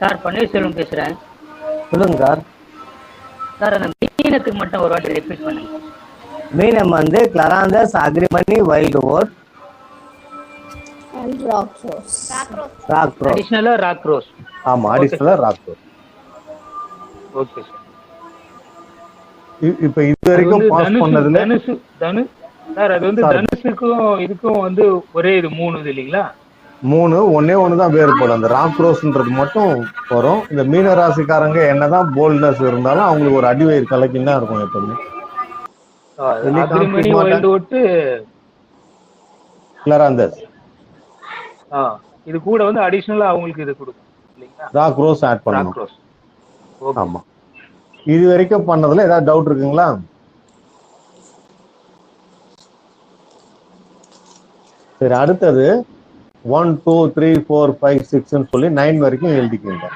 Sir Panneerselvam பேசுறேன். சொல்லுங்க sir. Sir அந்த மீனத்துக்கு மட்டும் ஒரு வாட்டி ரிப்பீட் பண்ணுங்க. மீனம் வந்து scleranthus agrimony wild rose. Rock rose அடிஷ்னலா rock rose ஆமா அடிஷனலா ராக் ரோஸ் ஓகே சார் இப்ப இது வரைக்கும் பாஸ் பண்ணதுல? தனுசு தனு சார் அது வந்து. தனுஷுக்கும் இதுக்கும் வந்து ஒரே இது மூணு இது இல்லைங்களா? மூணு ஒன்னே ஒண்ணுதான் வேறுபடும் அந்த ராக் ரோஸ்ன்றது மட்டும் வரும். இந்த மீன ராசிக்காரங்க என்னதான் போல்ட்னஸ் இருந்தாலும் அவங்களுக்கு ஒரு அடிவயிறு கலக்கின்னு தான் இருக்கும் எப்பவுமே கிளராந்தஸ் இது கூட வந்து அடிஷ்னலா அவங்களுக்கு இது கொடுக்கும் ராக் ரோஸ் ஆட் பண்ணணும். ஆமா. இது வரைக்கும் பண்ணதுல ஏதாவது டவுட் இருக்குங்களா? சரி அடுத்தது one two three four five சிக்ஸ்னு சொல்லி நைன் வரைக்கும் எழுதிக்கிங்க.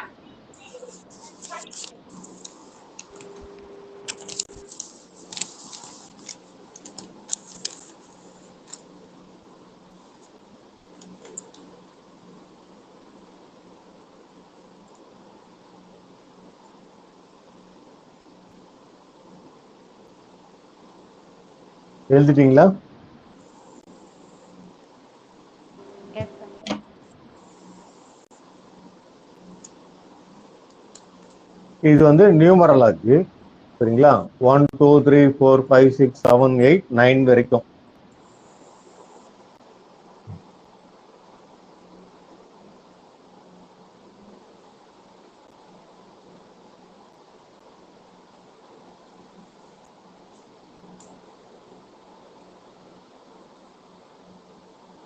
எழுதிட்டீங்களா? இது வந்து நியூமரலாஜி சரிங்களா? One two three four five six seven eight nine வரைக்கும்.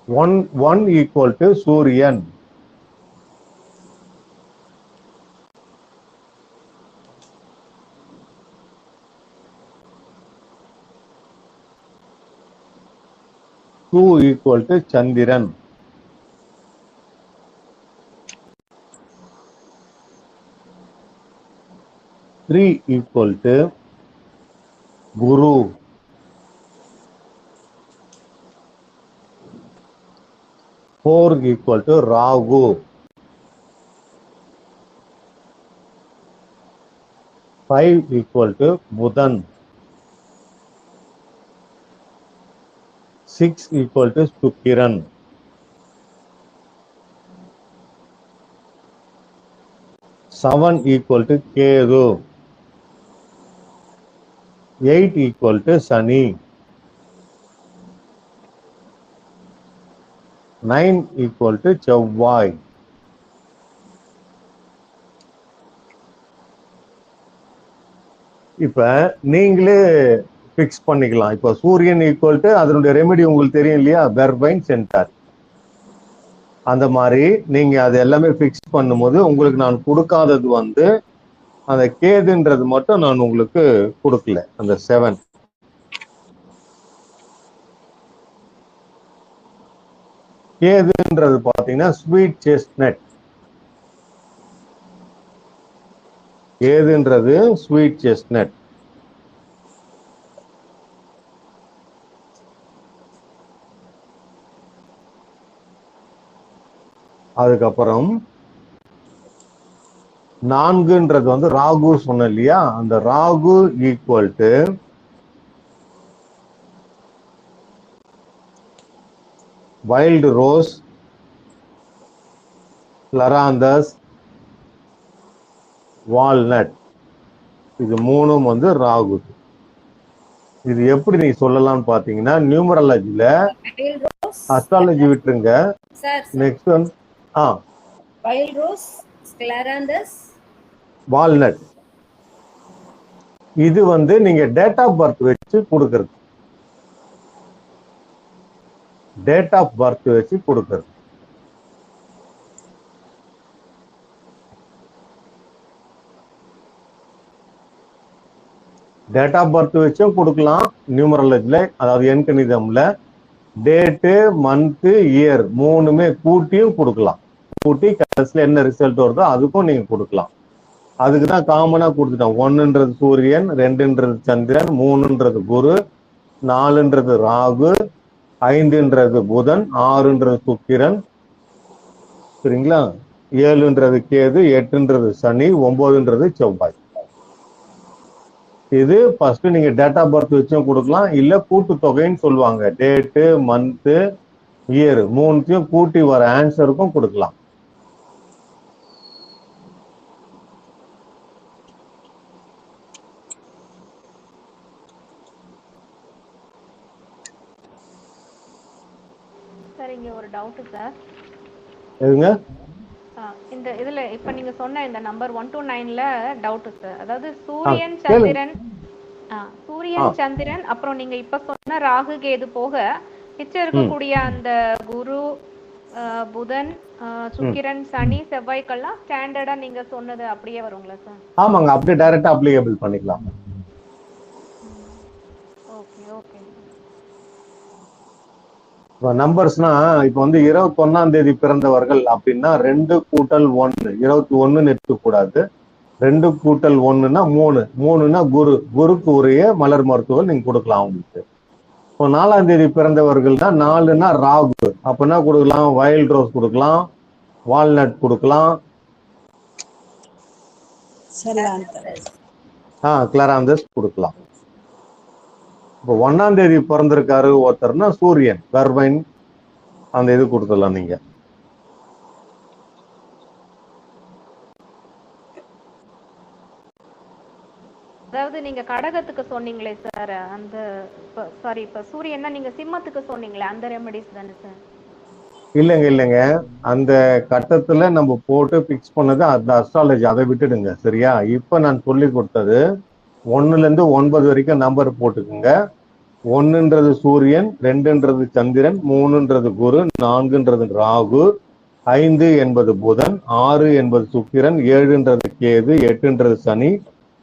ஒன் ஒன் ஈக்குவல் டு சூரியன். டூ ஈக்குவல் டு சந்திரன் த்ரீ ஈக்குவல் டு குரு four equal to Rahu five equal to புதன் சிக்ஸ் ஈக்குவல் டு சுக்கிரன். செவன் ஈக்குவல் டு கேது. Eight equal to சனி. Nine equal to செவ்வாய். இப்போ நீங்களே ஃபிக்ஸ் பண்ணிக்கலாம். இப்போ சூரியன் ஈக்குவல் டு அதனுடைய ரெமெடி உங்களுக்கு தெரியும் இல்லையா? வெர்பைன் சென்டார் அந்த மாதிரி நீங்க அது எல்லாமே ஃபிக்ஸ் பண்ணும்போது உங்களுக்கு நான் கொடுக்காதது வந்து அந்த கேதுன்றது மட்டும் நான் உங்களுக்கு கொடுக்கல. அந்த செவன் கேதுன்றது பார்த்தீங்கன்னா ஸ்வீட் செஸ்ட்நட் கேதுன்றது ஸ்வீட் செஸ்ட்நட் அதுக்கப்புறம் நான்குன்றது வந்து ராகு சொன்னேன் இல்லையா? அந்த Rahu equal to wild rose scleranthus walnut இது மூணும் வந்து ராகு. இது எப்படி நீ சொல்லலாம்னு பாத்தீங்கன்னா நியூமராலஜில. அஸ்ட்ராலஜி விட்டுருங்க. நெக்ஸ்ட் வந்து ஆ. Wild rose, scleranthus, வால்நட் இது வந்து நீங்க டேட் ஆஃப் பர்த் வச்சு கொடுக்கறது. டேட் ஆஃப் பர்த் வச்சு கொடுக்கறது. டேட் ஆஃப் பர்த் வச்சும் கொடுக்கலாம் நியூமரலஜில அதாவது எண்கணிதம்ல. டேட்டு மந்த்து இயர் மூணுமே கூட்டியும் கொடுக்கலாம். கூட்டி கடைசியில் என்ன ரிசல்ட் வருதோ அதுக்கும் நீங்க கொடுக்கலாம். அதுக்கு தான் காமனா கொடுத்துட்டோம். ஒன்னுன்றது சூரியன் ரெண்டுன்றது சந்திரன் மூணுன்றது குரு நாலுன்றது ராகு ஐந்துன்றது புதன் ஆறுன்றது சுக்கிரன். சரிங்களா? ஏழுன்றது கேது எட்டுன்றது சனி ஒன்பதுன்றது செவ்வாய். இது ஃபர்ஸ்ட் நீங்க டேட் ஆஃப் பர்த் வச்சும் கொடுக்கலாம். இல்ல கூட்டு தொகைன்னு சொல்லுவாங்க. டேட்டு மந்த்து இயர் மூணுத்தையும் கூட்டி வர ஆன்சருக்கும் கொடுக்கலாம். சார் இங்க ஒரு டவுட் சார் எதுங்க? இந்த இதுல இப்ப நீங்க சொன்ன இந்த நம்பர் ஒன் டூ நைன்ல டவுட் சார் அதாவது சூரியன். சந்திரன் சூரியன் சந்திரன் அப்புறம் நீங்க இப்ப சொன்ன ராகு கேது போக மிச்சம் இருக்கக்கூடிய அந்த குரு புதன் சுக்கிரன் சனி செவ்வாய்க்கெல்லாம் ஸ்டாண்டர்டா நீங்க சொன்னது அப்படியே வருங்களா சார்? ஆமாங்க அப்படியே டைரக்டா அப்ளிகபிள் பண்ணிக்கலாம். Okay okay. இப்போ நம்பர்ஸ்னா இப்போ வந்து இருபத்தி ஒன்னாம் தேதி பிறந்தவர்கள் அப்படின்னா ரெண்டு கூட்டல் ஒன்னு இருபத்தி ஒன்னு கூடாது ரெண்டு கூட்டல் ஒண்ணுன்னா மூணு மூணுன்னா குரு. குருக்கு உரிய மலர் மருத்துவம் நீங்க கொடுக்கலாம் அவங்களுக்கு. இப்போ நாலாம் தேதி பிறந்தவர்கள் தான் நாலுன்னா ராகு. அப்ப என்ன கொடுக்கலாம் வைல்ட் ரோஸ் கொடுக்கலாம் வால்நட் கொடுக்கலாம். ஆ கிளராந்தஸ் கொடுக்கலாம். இப்போ ஒன்னாம் தேதி பிறந்திருக்காரு ஒருத்தர்னா சூரியன் கர்வைன் அந்த இது கொடுத்துடலாம் நீங்க. அதாவது நீங்க கடகத்துக்கு சொன்னீங்களே சார் அந்த சாரி இப்ப சூரியன்னா நீங்க சிம்மத்துக்கு சொன்னீங்களே அந்த ரெமெடிஸ் தானே சார் இல்லைங்க இல்லைங்க. அந்த கட்டத்துல நம்ம போட்டு பிக்ஸ் பண்ணது அந்த அஸ்ட்ராலஜி அதை விட்டுடுங்க சரியா? இப்ப நான் சொல்லி கொடுத்தது ஒன்னுலேருந்து ஒன்பது வரைக்கும் நம்பர் போட்டுக்குங்க. ஒன்றுன்றது சூரியன் ரெண்டுன்றது சந்திரன் மூணுன்றது குரு நான்குன்றது ராகு ஐந்து என்பது புதன் ஆறு என்பது சுக்கிரன் ஏழுன்றது கேது எட்டுன்றது சனி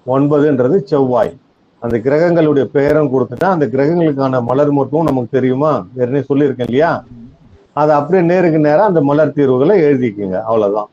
ஒன்பதுன்றது செவ்வாய். அந்த கிரகங்களுடைய பெயரும் கொடுத்துட்டா அந்த கிரகங்களுக்கான மலர் மருத்துவம் நமக்கு தெரியுமா? ஏற்கனவே சொல்லியிருக்கேன் இல்லையா? அதை அப்படியே நேருக்கு நேரம் அந்த மலர் தீர்வுகளை எழுதிக்குங்க. அவ்வளவுதான்.